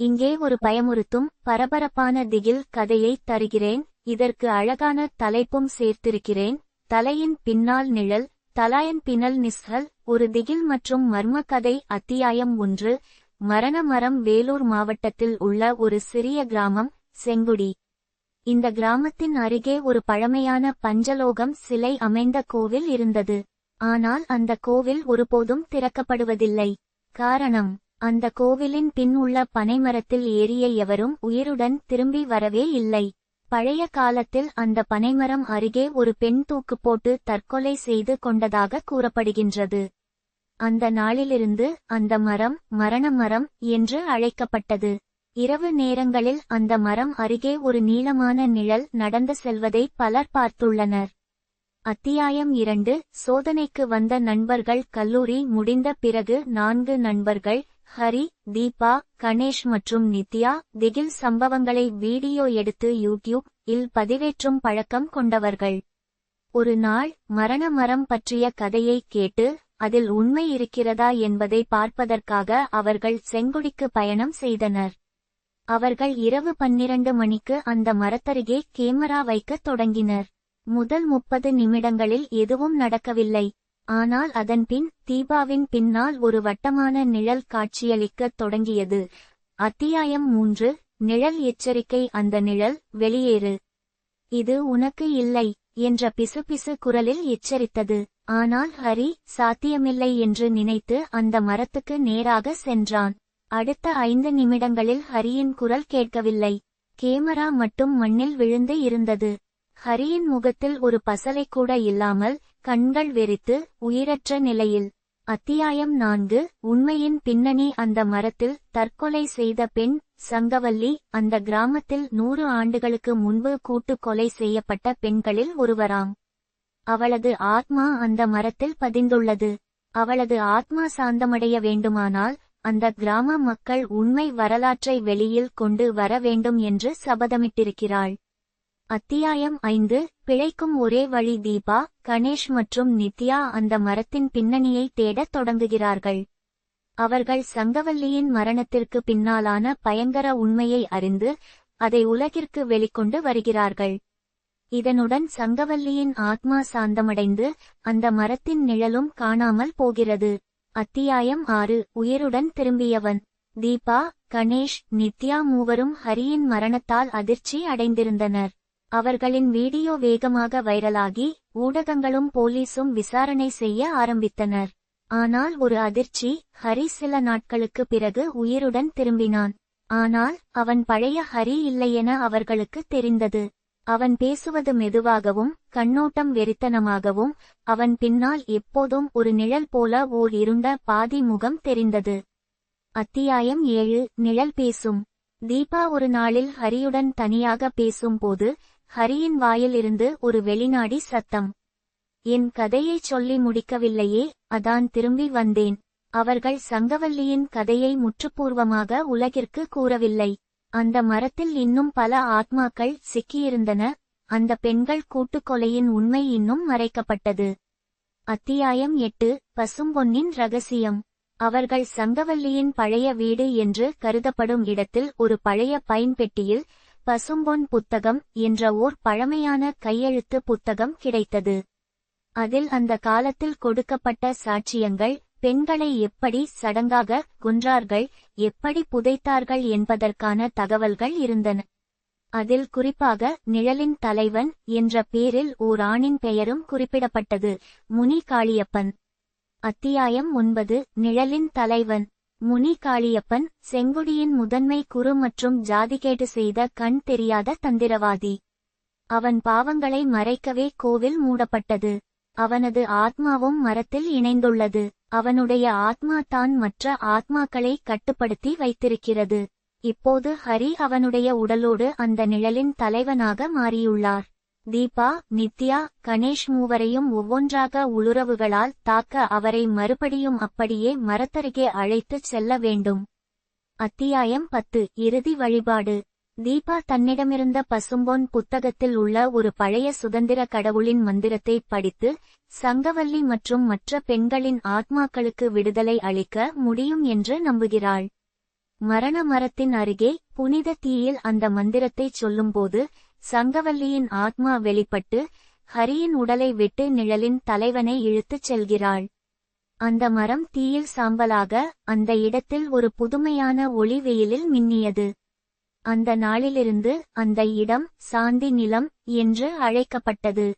இங்கே ஒரு பயமுறுத்தும் பரபரப்பான திகில் கதையை தருகிறேன். இதற்கு அழகான தலைப்பும் சேர்த்திருக்கிறேன். தலையின் பின்னால் நிழல் தலாயன் பின்னல் நிஸ்ஹல் ஒரு திகில் மற்றும் மர்ம கதை அத்தியாயம் ஒன்று. மரண மரம் வேலூர் மாவட்டத்தில் உள்ள ஒரு சிறிய கிராமம் செங்குடி. இந்த கிராமத்தின் அருகே ஒரு பழமையான பஞ்சலோகம் சிலை அமைந்த கோவில் இருந்தது. ஆனால் அந்த கோவில் ஒருபோதும் திறக்கப்படுவதில்லை. காரணம் அந்த கோவிலின் பின் உள்ள பனைமரத்தில் ஏறிய எவரும் உயிருடன் திரும்பி வரவே இல்லை. பழைய காலத்தில் அந்த பனைமரம் அருகே ஒரு பெண் தூக்கு போட்டு தற்கொலை செய்து கொண்டதாக கூறப்படுகின்றது. அந்த நாளிலிருந்து அந்த மரம் மரண மரம் என்று அழைக்கப்பட்டது. இரவு நேரங்களில் அந்த மரம் அருகே ஒரு நீளமான நிழல் நடந்து செல்வதை பலர் பார்த்துள்ளனர். அத்தியாயம் இரண்டு. சோதனைக்கு வந்த நண்பர்கள். கல்லூரி முடிந்த பிறகு நான்கு நண்பர்கள் ஹரி தீபா கணேஷ் மற்றும் நித்யா திகில் சம்பவங்களை வீடியோ எடுத்து யூடியூப் இல் பதிவேற்றும் பழக்கம் கொண்டவர்கள். ஒரு நாள் மரண மரம் பற்றிய கதையை கேட்டு அதில் உண்மை இருக்கிறதா என்பதை பார்ப்பதற்காக அவர்கள் செங்குடிக்கு பயணம் செய்தனர். அவர்கள் இரவு பன்னிரண்டு மணிக்கு அந்த மரத்தருகே கேமரா வைக்கத் தொடங்கினர். முதல் முப்பது நிமிடங்களில் எதுவும் நடக்கவில்லை. ஆனால் அதன்பின் தீபாவின் பின்னால் ஒரு வட்டமான நிழல் காட்சியளிக்கத் தொடங்கியது. அத்தியாயம் மூன்று நிழல் எச்சரிக்கை. அந்த நிழல் வெளியேறு. இது உனக்கு இல்லை என்ற பிசுபிசு குரலில் எச்சரித்தது. ஆனால் ஹரி சாத்தியமில்லை என்று நினைத்து அந்த மரத்துக்கு நேராக சென்றான். அடுத்த ஐந்து நிமிடங்களில் ஹரியின் குரல் கேட்கவில்லை. கேமரா மட்டும் மண்ணில் விழுந்து இருந்தது. ஹரியின் முகத்தில் ஒரு பசலை கூட இல்லாமல் கண்கள் வெறித்து உயிரற்ற நிலையில். அத்தியாயம் நான்கு. உண்மையின் பின்னணி அந்த மரத்தில் தற்கொலை செய்த பெண் சங்கவல்லி அந்த கிராமத்தில் நூறு ஆண்டுகளுக்கு முன்பு கூட்டு கொலை செய்யப்பட்ட பெண்களில் ஒருவராம். அவளது ஆத்மா அந்த மரத்தில் பதிந்துள்ளது. அவளது ஆத்மா சாந்தமடைய வேண்டுமானால் அந்த கிராம மக்கள் உண்மை வரலாற்றை வெளியில் கொண்டு வர வேண்டும் என்று சபதமிட்டிருக்கிறாள். அத்தியாயம் ஐந்து பிழைக்கும் ஒரே வழி தீபா கணேஷ் மற்றும் நித்யா அந்த மரத்தின் பின்னணியை தேடத் தொடங்குகிறார்கள். அவர்கள் சங்கவல்லியின் மரணத்திற்கு பின்னாலான பயங்கர உண்மையை அறிந்து அதை உலகிற்கு வெளிக்கொண்டு வருகிறார்கள். இதனுடன் சங்கவல்லியின் ஆத்மா சாந்தமடைந்து அந்த மரத்தின் நிழலும் காணாமல் போகிறது. அத்தியாயம் ஆறு உயிருடன் திரும்பியவன். தீபா கணேஷ் நித்யா மூவரும் ஹரியின் மரணத்தால் அதிர்ச்சி அடைந்திருந்தனர். அவர்களின் வீடியோ வேகமாக வைரலாகி ஊடகங்களும் போலீசும் விசாரணை செய்ய ஆரம்பித்தனர். ஆனால் ஒரு அதிர்ச்சி ஹரி சில நாட்களுக்கு பிறகு உயிருடன் திரும்பினான். ஆனால் அவன் பழைய ஹரி இல்லையென அவர்களுக்கு தெரிந்தது. அவன் பேசுவது மெதுவாகவும் கண்ணோட்டம் வெறித்தனமாகவும் அவன் பின்னால் எப்போதும் ஒரு நிழல் போல ஓர் இருண்ட பாதி முகம் தெரிந்தது. அத்தியாயம் ஏழு நிழல் பேசும். தீபா ஒரு நாளில் ஹரியுடன் தனியாக பேசும்போது ஹரியின் வாயிலிருந்து ஒரு வெளிநாடி சத்தம். என் கதையை சொல்லி முடிக்கவில்லையே அதான் திரும்பி வந்தேன். அவர்கள் சங்கவல்லியின் கதையை முற்றுப்பூர்வமாக உலகிற்கு கூறவில்லை. அந்த மரத்தில் இன்னும் பல ஆத்மாக்கள் சிக்கியிருந்தன. அந்த பெண்கள் கூட்டுக்கொலையின் உண்மை இன்னும் மறைக்கப்பட்டது. அத்தியாயம் எட்டு. பசும்பொன்னின் ரகசியம். அவர்கள் சங்கவல்லியின் பழைய வீடு என்று கருதப்படும் இடத்தில் ஒரு பழைய பைன் பெட்டியில் பசும்பொன் புத்தகம் என்ற ஓர் பழமையான கையெழுத்து புத்தகம் கிடைத்தது. அதில் அந்த காலத்தில் கொடுக்கப்பட்ட சாட்சியங்கள் பெண்களை எப்படி சடங்காக குன்றார்கள் எப்படி புதைத்தார்கள் என்பதற்கான தகவல்கள் இருந்தன. அதில் குறிப்பாக நிழலின் தலைவன் என்ற பேரில் ஓர் ஆணின் பெயரும் குறிப்பிடப்பட்டது முனி காளியப்பன். அத்தியாயம் ஒன்பது நிழலின் தலைவன். முனி காளியப்பன் செங்குடியின் முதன்மை குரு மற்றும் ஜாதிகேடு செய்த கண் தெரியாத தந்திரவாதி. அவன் பாவங்களை மறைக்கவே கோவில் மூடப்பட்டது. அவனது ஆத்மாவும் மரத்தில் இணைந்துள்ளது. அவனுடைய ஆத்மா தான் மற்ற ஆத்மாக்களை கட்டுப்படுத்தி வைத்திருக்கிறது. இப்போது ஹரி அவனுடைய உடலோடு அந்த நிழலின் தலைவனாக மாறியுள்ளார். தீபா நித்யா கணேஷ் மூவரையும் ஒவ்வொன்றாக உளுறவுகளால் தாக்க அவரை மறுபடியும் அப்படியே மரத்தருகே அழைத்துச் செல்ல வேண்டும். அத்தியாயம் பத்து. இறுதி வழிபாடு. தீபா தன்னிடமிருந்த பசும்பொன் புத்தகத்தில் உள்ள ஒரு பழைய சுதந்திர கடவுளின் மந்திரத்தை படித்து சங்கவல்லி மற்றும் மற்ற பெண்களின் ஆத்மாக்களுக்கு விடுதலை அளிக்க முடியும் என்று நம்புகிறாள். மரண மரத்தின் அருகே புனித தீயில் அந்த மந்திரத்தைச் சொல்லும்போது சங்கவல்லியின் ஆத்மா வெளிப்பட்டு ஹரியின் உடலை விட்டு நிழலின் தலைவனை இழுத்துச் செல்கிறாள். அந்த மரம் தீயில் சாம்பலாக அந்த இடத்தில் ஒரு புதுமையான ஒளி வெயிலில் மின்னியது. அந்த நாளிலிருந்து அந்த இடம் சாந்தி நிலம் என்று அழைக்கப்பட்டது.